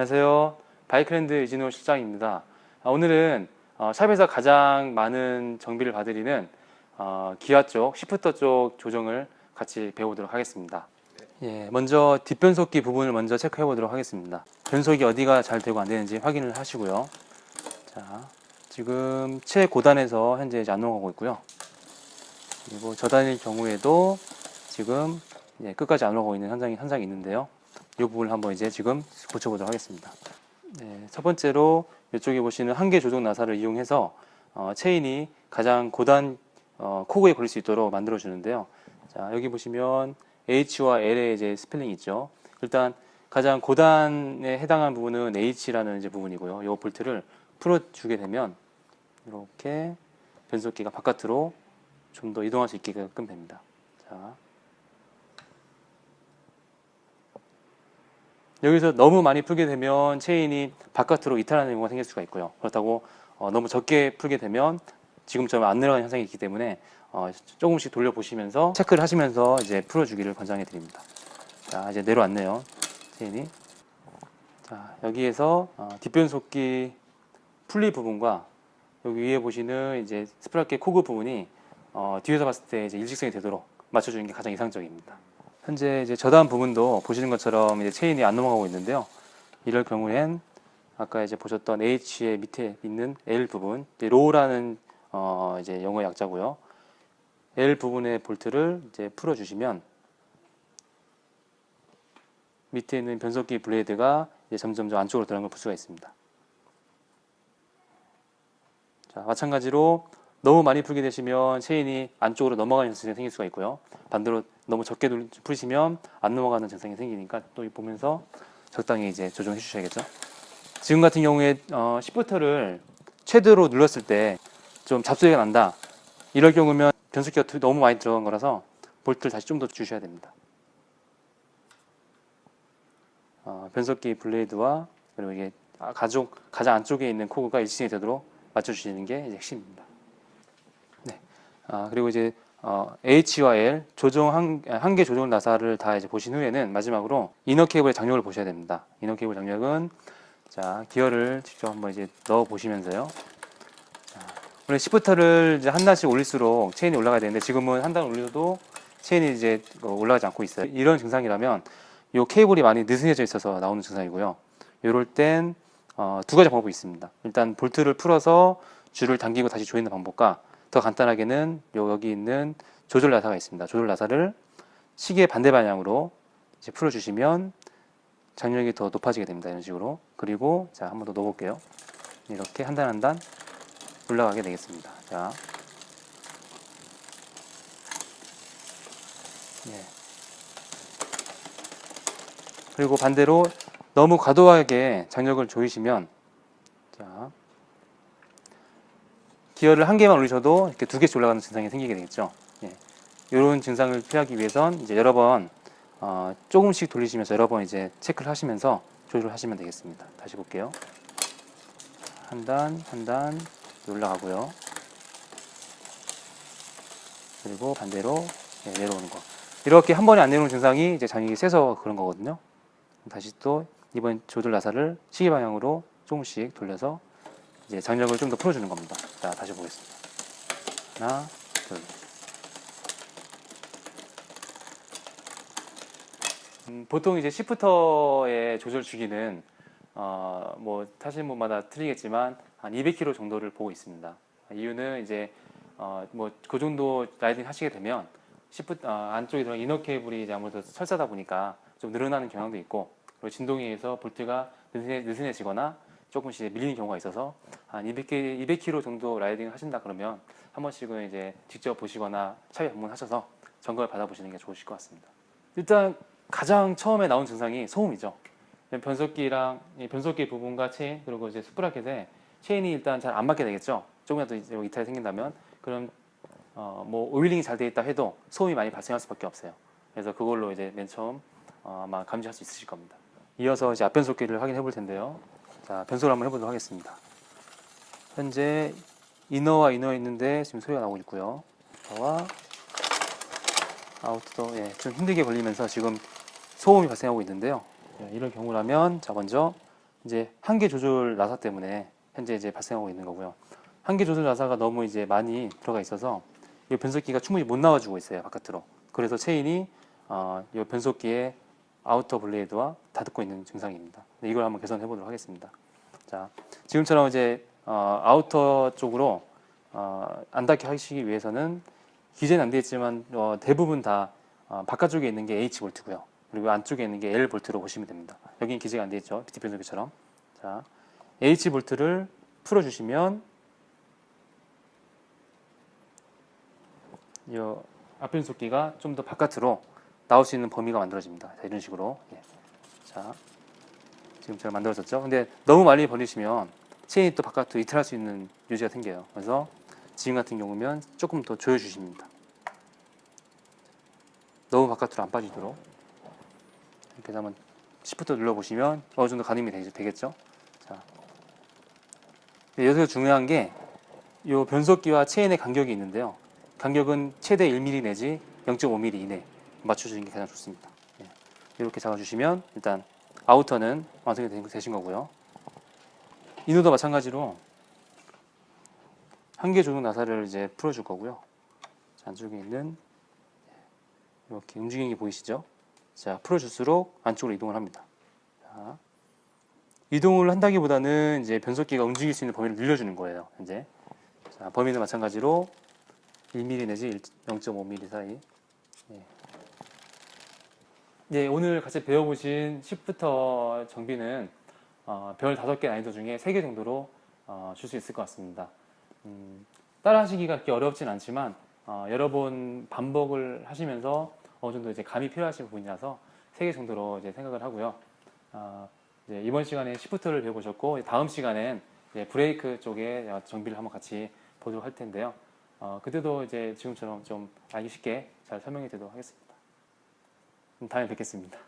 안녕하세요. 바이크랜드 이진호 실장입니다. 아, 오늘은 어, 샵에서 가장 많은 정비를 봐드리는 어, 기아 쪽, 시프터 쪽 조정을 같이 배워보도록 하겠습니다. 예, 먼저 뒷변속기 부분을 먼저 체크해 보도록 하겠습니다. 변속이 어디가 잘 되고 안 되는지 확인을 하시고요. 자, 지금 최고단에서 현재 이제 안 넘어가고 있고요. 그리고 저단일 경우에도 지금 예, 끝까지 안 넘어가고 있는 현상이 현상이 있는데요. 이 부분을 한번 이제 지금 고쳐보도록 하겠습니다. 네, 첫 번째로 이쪽에 보시는 한계 조정 나사를 이용해서 어, 체인이 가장 고단 어, 코그에 걸릴 수 있도록 만들어 주는데요. 자 여기 보시면 H와 L의 이제 스펠링 있죠. 일단 가장 고단에 해당한 부분은 H라는 이제 부분이고요. 이 볼트를 풀어주게 되면 이렇게 변속기가 바깥으로 좀 더 이동할 수 있게끔 됩니다. 자. 여기서 너무 많이 풀게 되면 체인이 바깥으로 이탈하는 경우가 생길 수가 있고요. 그렇다고 어, 너무 적게 풀게 되면 지금처럼 안 내려가는 현상이 있기 때문에 어, 조금씩 돌려보시면서 체크를 하시면서 이제 풀어주기를 권장해 드립니다. 자, 이제 내려왔네요. 체인이. 자, 여기에서 어, 뒷변속기 풀리 부분과 여기 위에 보시는 이제 스프라켓 코그 부분이 어, 뒤에서 봤을 때 이제 일직선이 되도록 맞춰주는 게 가장 이상적입니다. 현재 이제 저단 부분도 보시는 것처럼 이제 체인이 안 넘어가고 있는데요. 이럴 경우엔 아까 이제 보셨던 H의 밑에 있는 L 부분, 로우라는 어 이제 영어 약자고요. L 부분의 볼트를 이제 풀어 주시면 밑에 있는 변속기 블레이드가 이제 점점 안쪽으로 들어간 걸 볼 수가 있습니다. 자, 마찬가지로 너무 많이 풀게 되시면 체인이 안쪽으로 넘어가는 증상이 생길 수가 있고요. 반대로 너무 적게 돌- 풀시면 안 넘어가는 증상이 생기니까 또 보면서 적당히 이제 조정해 주셔야겠죠. 지금 같은 경우에 어, 시프터를 최대로 눌렀을 때 좀 잡소리가 난다. 이럴 경우면 변속기가 두- 너무 많이 들어간 거라서 볼트를 다시 좀 더 주셔야 됩니다. 어, 변속기 블레이드와 그리고 이게 아, 가족 가장 안쪽에 있는 코그가 일치이 되도록 맞춰주시는 게 핵심입니다. 네. 아, 그리고 이제 어, H와 L 조정 한, 한개 조정 나사를 다 이제 보신 후에는 마지막으로 이너 케이블의 장력을 보셔야 됩니다. 이너 케이블 장력은 자 기어를 직접 한번 이제 넣어 보시면서요. 자, 원래 시프터를 이제 한 단씩 올릴수록 체인이 올라가야 되는데 지금은 한 단 올려도 체인이 이제 어, 올라가지 않고 있어요. 이런 증상이라면 이 케이블이 많이 느슨해져 있어서 나오는 증상이고요. 이럴 땐 어, 두 가지 방법이 있습니다. 일단 볼트를 풀어서 줄을 당기고 다시 조이는 방법과 더 간단하게는 요 여기 있는 조절 나사가 있습니다. 조절 나사를 시계 반대 방향으로 이제 풀어주시면 장력이 더 높아지게 됩니다. 이런 식으로. 그리고 자 한 번 더 넣어볼게요. 이렇게 한 단 한 단 올라가게 되겠습니다. 자, 예. 그리고 반대로 너무 과도하게 장력을 조이시면 자 기어를 한 개만 올리셔도 이렇게 두 개씩 올라가는 증상이 생기게 되겠죠. 예. 이런 증상을 피하기 위해선 이제 여러 번 어, 조금씩 돌리시면서 여러 번 이제 체크를 하시면서 조절을 하시면 되겠습니다. 다시 볼게요. 한 단, 한 단 올라가고요. 그리고 반대로 예, 내려오는 거. 이렇게 한 번에 안 내려오는 증상이 이제 장력이 세서 그런 거거든요. 다시 또 이번 조절 나사를 시계 방향으로 조금씩 돌려서 이제 장력을 좀 더 풀어주는 겁니다. 자, 다시 보겠습니다. 하나, 둘. 음, 보통 이제 시프터의 조절 주기는 어, 뭐 타시는 분마다 틀리겠지만 한 200km 정도를 보고 있습니다. 이유는 이제 어, 뭐그 정도 라이딩 하시게 되면 시프 어, 안쪽에 들어간 이너 케이블이 이제 아무래도 철사다 보니까 좀 늘어나는 경향도 있고 그리고 진동에 의해서 볼트가 느슨해, 느슨해지거나 조금씩 밀리는 경우가 있어서 한 200km, 200km 정도 라이딩을 하신다 그러면 한 번씩은 이제 직접 보시거나 차에 방문하셔서 점검을 받아보시는 게 좋으실 것 같습니다. 일단 가장 처음에 나온 증상이 소음이죠. 변속기랑 이 변속기 부분과 체인 그리고 이제 스프라켓에 체인이 일단 잘 안 맞게 되겠죠. 조금이라도 이제 이탈이 생긴다면 그럼 어, 뭐 오일링이 잘 돼 있다 해도 소음이 많이 발생할 수밖에 없어요. 그래서 그걸로 이제 맨 처음 어, 아마 감지할 수 있으실 겁니다. 이어서 이제 앞변속기를 확인해 볼 텐데요. 자, 변속을 한번 해보도록 하겠습니다. 현재 이너와 이너 있는데 지금 소리가 나오고 있고요. 저와 아웃도 예, 좀 힘들게 걸리면서 지금 소음이 발생하고 있는데요. 예, 이럴 경우라면 자 먼저 이제 한계 조절 나사 때문에 현재 이제 발생하고 있는 거고요. 한계 조절 나사가 너무 이제 많이 들어가 있어서 이 변속기가 충분히 못 나와주고 있어요 바깥으로. 그래서 체인이 어, 이 변속기의 아우터 블레이드와 닿고 있는 증상입니다. 네, 이걸 한번 개선해 보도록 하겠습니다. 자, 지금처럼 이제 어, 아우터 쪽으로 어, 안 닿게 하시기 위해서는 기재는 안 되어 있지만 어, 대부분 다 어, 바깥쪽에 있는 게 H 볼트고요. 그리고 안쪽에 있는 게 L 볼트로 보시면 됩니다. 여기는 기재가 안 되어 있죠. PT 변속기처럼. 자, H 볼트를 풀어 주시면 이 앞변속기가 좀 더 바깥으로 나올 수 있는 범위가 만들어집니다. 자, 이런 식으로. 예. 자, 지금처럼 만들어졌죠. 근데 너무 많이 벌리시면 체인이 또 바깥으로 이탈할 수 있는 유지가 생겨요. 그래서 지금 같은 경우면 조금 더 조여주십니다. 너무 바깥으로 안 빠지도록 이렇게 한번 시프트 눌러보시면 어느 정도 가늠이 되겠- 되겠죠. 자, 네, 여기서 중요한 게 이 변속기와 체인의 간격이 있는데요. 간격은 최대 1mm 내지 0.5mm 이내 맞춰주는 게 가장 좋습니다. 예. 이렇게 잡아주시면 일단 아우터는 완성이 된- 되신 거고요. 이누도 마찬가지로 한계 조정 나사를 이제 풀어줄 거고요. 자, 안쪽에 있는 이렇게 움직이는 게 보이시죠? 자, 풀어줄수록 안쪽으로 이동을 합니다. 자, 이동을 한다기보다는 이제 변속기가 움직일 수 있는 범위를 늘려주는 거예요. 현재. 자, 범위는 마찬가지로 1mm 내지 0.5mm 사이. 예. 네, 오늘 같이 배워보신 시프터 정비는 어, 별 5개 난이도 중에 3개 정도로 어, 줄 수 있을 것 같습니다. 음, 따라 하시기가 그렇게 어렵진 않지만 어, 여러 번 반복을 하시면서 어느 정도 이제 감이 필요하신 부분이라서 3개 정도로 이제 생각을 하고요. 어, 이제 이번 시간에 시프트를 배워보셨고 다음 시간엔 브레이크 쪽에 어, 정비를 한번 같이 보도록 할 텐데요. 어, 그때도 이제 지금처럼 좀 알기 쉽게 잘 설명해 드리도록 하겠습니다. 다음에 뵙겠습니다.